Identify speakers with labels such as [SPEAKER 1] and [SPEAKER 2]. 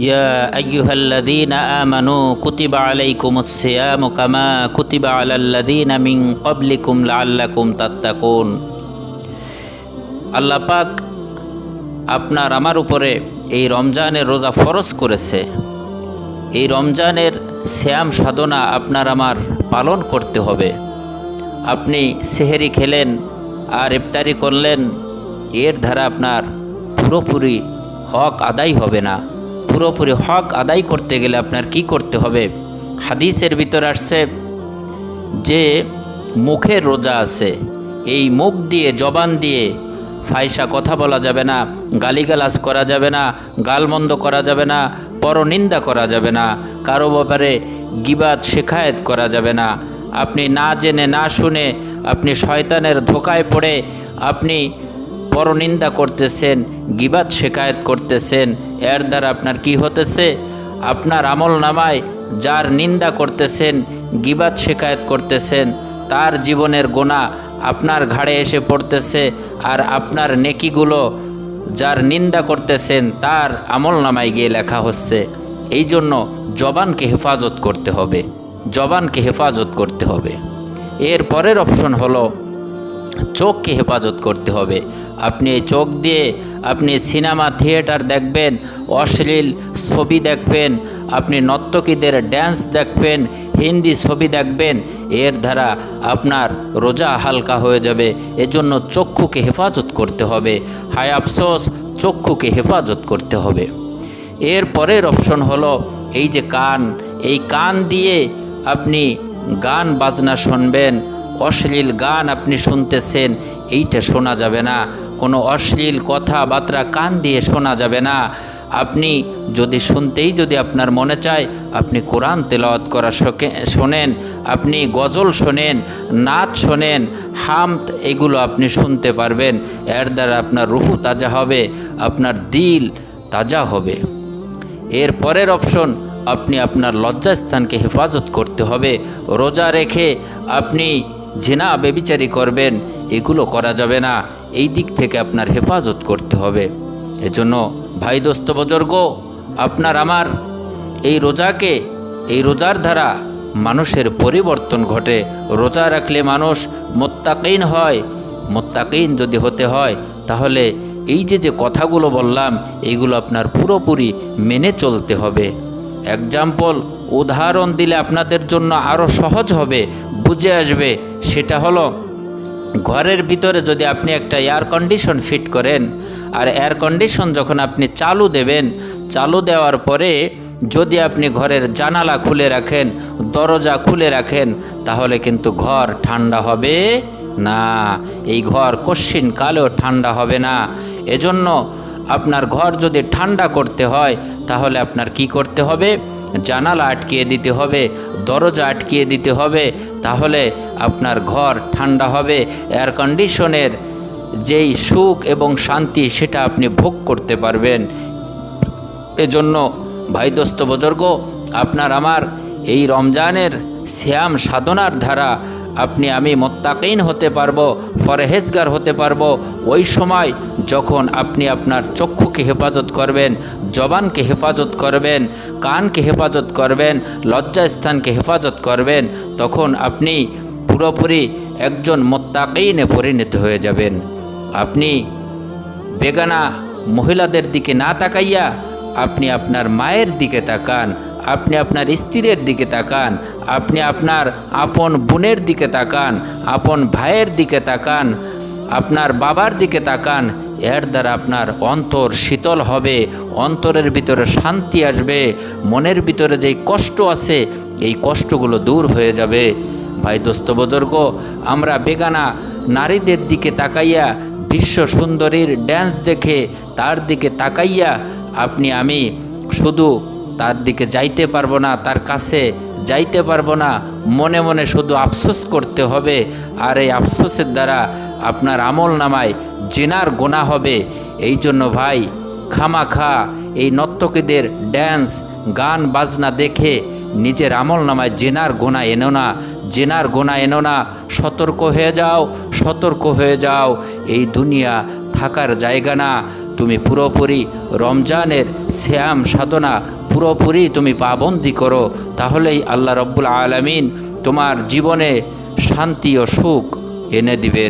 [SPEAKER 1] يا أيها الذين آمنوا كتب عليكم الصيام كما كتب على الذين من قبلكم لعلكم تتقون আল্লাহ পাক আপনার আমার উপরে এই রমজানের রোজা ফরজ করেছে এই রমজানের শ্যাম সাধনা আপনার আমার পালন করতে হবে আপনি সেহেরি খেলেন আর ইফতারি করলেন এর দ্বারা আপনার পুরোপুরি হক আদায় হবে না পুরোপুরি হক আদায় করতে গেলে আপনার কি করতে হবে? হাদিসের ভিতর আসছে যে, মুখের রোজা আছে। এই মুখ দিয়ে, জবান দিয়ে ফাইসা কথা বলা যাবে না, গালিগালাজ করা যাবে না, গালমন্দ করা যাবে না, পরনিন্দা করা যাবে না, কারও ব্যাপারে গিবাদ, শেখায়েত করা যাবে না। আপনি না জেনে, না শুনে, আপনি শয়তানের ধোকায় পড়ে, আপনি পরনিন্দা করতেছেন, গিবাদ শেখায়েত করতেছেন, এর দ্বারা আপনার কি হতেছে? আপনার আমল নামায় যার নিন্দা করতেছেন, গিবাদ শেখায়েত করতেছেন, তার জীবনের গোনা আপনার ঘাড়ে এসে পড়তেছে আর আপনার নেকিগুলো যার নিন্দা করতেছেন, তার আমল নামায় গিয়ে লেখা হচ্ছে। এই জন্য জবানকে হেফাজত করতে হবে। জবানকে হেফাজত করতে হবে। এর পরের অপশন হলো চোখকে হেফাজত করতে হবে। আপনি চোখ দিয়ে আপনি সিনেমা থিয়েটার দেখবেন, অশ্লীল ছবি দেখবেন, আপনি নর্তকীদের ড্যান্স দেখবেন, হিন্দি ছবি দেখবেন, এর দ্বারা আপনার রোজা হালকা হয়ে যাবে। এজন্য চক্ষুকে হেফাজত করতে হবে। হায় আফসোস, চক্ষুকে হেফাজত করতে হবে। এর পরের অপশন হলো এই যে কান। এই কান দিয়ে আপনি গান বাজনা শুনবেন অশ্লীল গান আপনি শুনতেছেন, এইটা শোনা যাবে না। কোনো অশ্লীল কথাবার্তা কান দিয়ে শোনা যাবে না। আপনি যদি শুনতেই যদি আপনার মনে চায়, আপনি কোরআন তেলাওয়াত করা শোনেন, আপনি গজল শোনেন, নাচ শোনেন হামত এগুলো আপনি শুনতে পারবেন। এর দ্বারা আপনার রুহু তাজা হবে, আপনার দিল তাজা হবে। এর পরের অপশন, আপনি আপনার লজ্জাস্থানকে হেফাজত করতে হবে। রোজা রেখে আপনি জেনা বেবিচারি করবেন, এগুলো করা যাবে না। এই দিক থেকে আপনার হেফাজত করতে হবে। এজন্য ভাই দোস্ত বজর্গ, আপনার আমার এই রোজাকে, এই রোজার দ্বারা মানুষের পরিবর্তন ঘটে। রোজা রাখলে মানুষ মোত্তাকিন হয়। মোত্তাকিন যদি হতে হয়, তাহলে এই যে যে কথাগুলো বললাম এইগুলো আপনার পুরোপুরি মেনে চলতে হবে। এক্সাম্পল উদাহরণ দিলে আপনাদের জন্য আরও সহজ হবে, বুঝে আসবে। সেটা হলো, ঘরের ভিতরে যদি আপনি একটা এয়ার কন্ডিশন ফিট করেন, আর এয়ার কন্ডিশন যখন আপনি চালু দেবেন, চালু দেওয়ার পরে যদি আপনি ঘরের জানালা খুলে রাখেন, দরজা খুলে রাখেন, তাহলে কিন্তু ঘর ঠান্ডা হবে না। এই ঘর কশ্চিন কালেও ঠান্ডা হবে না। এজন্য আপনার ঘর যদি ঠান্ডা করতে হয়, তাহলে আপনার কি করতে হবে? জানালা আটকিয়ে দিতে হবে, দরজা আটকিয়ে দিতে হবে, তাহলে আপনার ঘর ঠান্ডা হবে। এয়ার কন্ডিশনের যেই সুখ এবং শান্তি, সেটা আপনি ভোগ করতে পারবেন। এজন্য ভাই দোস্ত বুজুর্গ, আপনার আমার এই রমজানের শ্যাম সাধনার ধারা আপনি আমি মোত্তাকিন হতে পারব ফরহেজগার হতে পারব। ওই সময় যখন আপনি আপনার চক্ষুকে হেফাজত করবেন, জবানকে হেফাজত করবেন, কানকে হেফাজত করবেন, লজ্জাস্থানকে হেফাজত করবেন, তখন আপনি পুরোপুরি একজন মোত্তাকিনে পরিণত হয়ে যাবেন। আপনি বেগানা মহিলাদের দিকে না তাকাইয়া আপনি আপনার মায়ের দিকে তাকান আপনি আপনার স্ত্রীর দিকে তাকান, আপনি আপনার আপন বোনের দিকে তাকান, আপন ভাইয়ের দিকে তাকান, আপনার বাবার দিকে তাকান, এর দ্বারা আপনার অন্তর শীতল হবে, অন্তরের ভিতরে শান্তি আসবে, মনের ভিতরে যেই কষ্ট আছে, এই কষ্টগুলো দূর হয়ে যাবে। ভাই দোস্ত বুজুর্গ, আমরা বেগানা নারীদের দিকে তাকাইয়া, বিশ্ব সুন্দরীর ড্যান্স দেখে তার দিকে তাকাইয়া, আপনি আমি শুধু তার দিকে যাইতে পারব না, তার কাছে যাইতে পারব না। মনে মনে শুধু আফসোস করতে হবে আর এই আফসোসের দ্বারা আপনার আমল নামায় জেনার গোনা হবে। এই জন্য ভাই, খামাখা, এই নর্তকীদের ড্যান্স গান, বাজনা দেখে নিজের আমল নামায় জেনার গোনা এনো না, জেনার গোনা এনো না। সতর্ক হয়ে যাও, সতর্ক হয়ে যাও। এই দুনিয়া থাকার জায়গা না। তুমি পুরোপুরি রমজানের শ্যাম সাধনা পুরোপুরি তুমি পাবন্দি করো, তাহলেই আল্লাহ রব্বুল আলমিন তোমার জীবনে শান্তি ও সুখ এনে দিবেন।